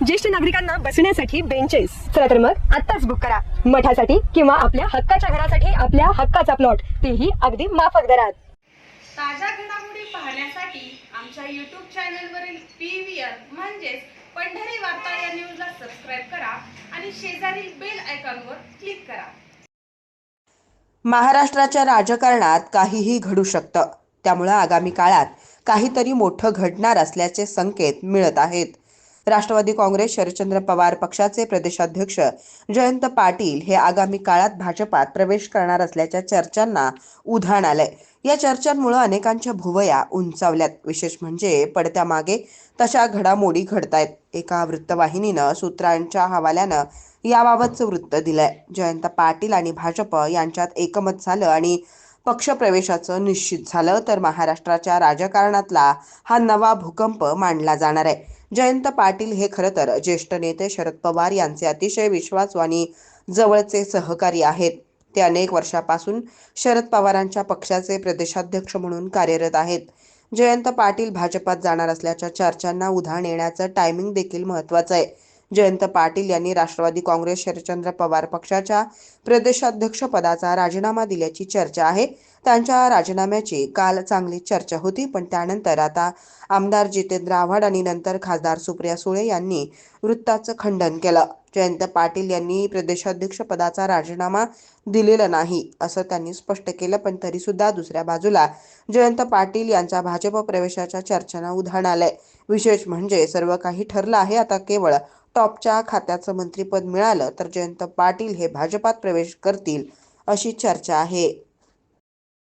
ज्येष्ठ नागरिकांना बसण्यासाठी बेंचेस चला तर मग आत्ताच बुक करा. मठासाठी किंवा आपल्या हक्काच्या घरासाठी आपल्या हक्काचा प्लॉट तेही अगदी माफक दरात. ताज्या घडामोडी पाहण्यासाठी आमच्या यूट्यूब चॅनलवरील पी व्ही आर म्हणजेच पंढरी वार्ता या न्यूजला सबस्क्राईब करा आणि शेजारील बेल आयकॉनवर क्लिक करा. महाराष्ट्राच्या राजकारणात काहीही घडू शकतं. त्यामुळं आगामी काळात काहीतरी मोठं घडणार असल्याचे संकेत मिळत आहेत. राष्ट्रवादी काँग्रेस शरदचंद्र पवार पक्षाचे प्रदेशाध्यक्ष जयंत पाटील हे आगामी काळात भाजपात प्रवेश करणार असल्याच्या चर्चांना उधाण आलंय. या चर्चांमुळे अनेकांच्या भुवया उंचावल्यात. विशेष म्हणजे पडत्या मागे तशा घडामोडी घडतायत. एका वृत्तवाहिनीनं सूत्रांच्या हवाल्यानं याबाबतचं वृत्त दिलंय. जयंत पाटील आणि भाजप यांच्यात एकमत झालं आणि पक्षप्रवेशाचं निश्चित झालं तर महाराष्ट्राच्या राजकारणातला हा नवा भूकंप मांडला जाणार आहे. जयंत पाटील हे खरं तर ज्येष्ठ नेते शरद पवार यांचे अतिशय विश्वासू आणि जवळचे सहकारी आहेत. ते अनेक वर्षापासून शरद पवारांच्या पक्षाचे प्रदेशाध्यक्ष म्हणून कार्यरत आहेत. जयंत पाटील भाजपात जाणार असल्याच्या चर्चांना उधाण येण्याचं टायमिंग देखील महत्वाचं आहे. जयंत पाटील यांनी राष्ट्रवादी काँग्रेस शरदचंद्र पवार पक्षाच्या प्रदेशाध्यक्षपदाचा राजीनामा दिल्याची चर्चा आहे. त्यांच्या राजीनाम्याची काल चांगली चर्चा होती पण त्यानंतर आता आमदार जितेंद्र आव्हाड आणि नंतर खासदार सुप्रिया सुळे यांनी वृत्ताचं खंडन केलं. जयंत पाटील यांनी प्रदेशाध्यक्ष पदाचा राजीनामा दिलेला नाही असं त्यांनी स्पष्ट केलं पण तरी सुद्धा दुसऱ्या बाजूला जयंत पाटील यांचा भाजप प्रवेशाच्या चर्चांना उधाण आलंय. विशेष म्हणजे सर्व काही ठरलं आहे आता केवळ टॉपच्या खात्याचं मंत्रिपद मिळालं तर जयंत पाटील हे भाजपात प्रवेश करतील अशी चर्चा आहे.